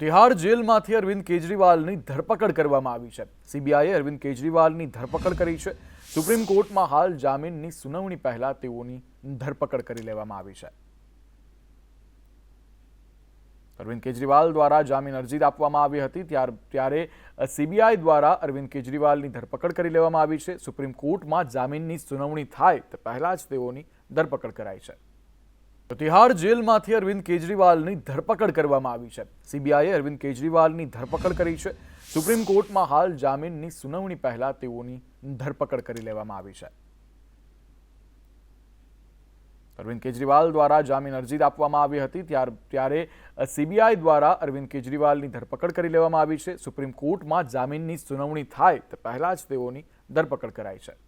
તિહાડ જેલમાંથી અરવિંદ કેજરીવાલની ધરપકડ કરવામાં આવી છે. સીબીઆઈએ અરવિંદ કેજરીવાલની ધરપકડ કરી છે. સુપ્રીમ કોર્ટમાં હાલ જામીનની સુનાવણી પહેલા તેઓની ધરપકડ કરી લેવામાં આવી છે. અરવિંદ કેજરીવાલ દ્વારા જામીન અરજી આપવામાં આવી હતી. ત્યારે સીબીઆઈ દ્વારા અરવિંદ કેજરીવાલની ધરપકડ કરી લેવામાં આવી છે. સુપ્રીમ કોર્ટમાં જામીનની સુનાવણી થાય તે પહેલા જ તેઓની ધરપકડ કરાઈ છે. તો તિહાડ જેલમાંથી અરવિંદ કેજરીવાલની ધરપકડ કરવામાં આવી છે. સીબીઆઈએ અરવિંદ કેજરીવાલની ધરપકડ કરી છે. સુપ્રીમ કોર્ટમાં હાલ જામીનની સુનાવણી પહેલા તેઓની ધરપકડ કરી લેવામાં આવી છે. અરવિંદ કેજરીવાલ દ્વારા જામીન અરજી આપવામાં આવી હતી. ત્યારે સીબીઆઈ દ્વારા અરવિંદ કેજરીવાલની ધરપકડ કરી લેવામાં આવી છે. સુપ્રીમ કોર્ટમાં જામીનની સુનાવણી થાય તે પહેલા જ તેઓની ધરપકડ કરાઈ છે.